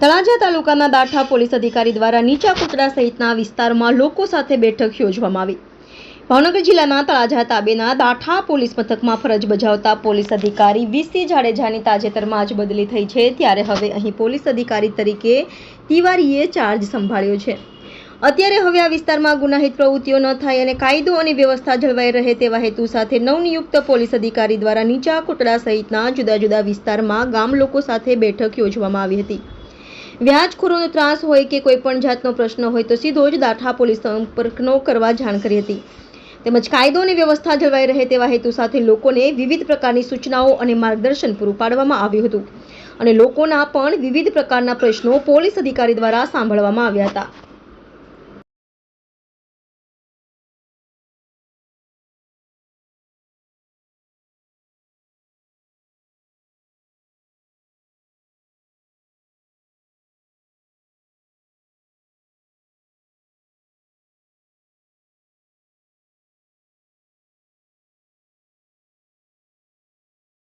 તળાજા તાલુકાના દાઠા પોલીસ અધિકારી દ્વારા નીચા કુતરા સહિતના વિસ્તારમાં લોકો સાથે બેઠક યોજવામાં આવી. ભાવનગર જિલ્લાના તળાજા તાબેના દાઠા પોલીસ મથકમાં ફરજ બજાવતા પોલીસ અધિકારી વીસી જાડેજાની તાજેતરમાં જ બદલી થઈ છે. ત્યારે હવે અહીં પોલીસ અધિકારી તરીકે તિવારીએ ચાર્જ સંભાળ્યો છે. અત્યારે હવે આ વિસ્તારમાં ગુનાહિત પ્રવૃત્તિઓ ન થાય અને કાયદો અને વ્યવસ્થા જળવાઈ રહે તેવા હેતુ સાથે નવનિયુક્ત પોલીસ અધિકારી દ્વારા નીચા કોટડા સહિતના જુદા જુદા વિસ્તારમાં ગામ લોકો સાથે બેઠક યોજવામાં આવી હતી. વ્યાજખોરોનો ત્રાસ હોય કે કોઈ પણ જાતનો પ્રશ્ન હોય તો સીધો જ દાઠા પોલીસ સંપર્કનો કરવા જાણ કરી હતી. તેમજ કાયદો અને વ્યવસ્થા જળવાઈ રહે તેવા હેતુ સાથે લોકોને વિવિધ પ્રકારની સૂચનાઓ અને માર્ગદર્શન પૂરું પાડવામાં આવ્યું હતું. અને લોકોના પણ વિવિધ પ્રકારના પ્રશ્નો પોલીસ અધિકારી દ્વારા સાંભળવામાં આવ્યા હતા.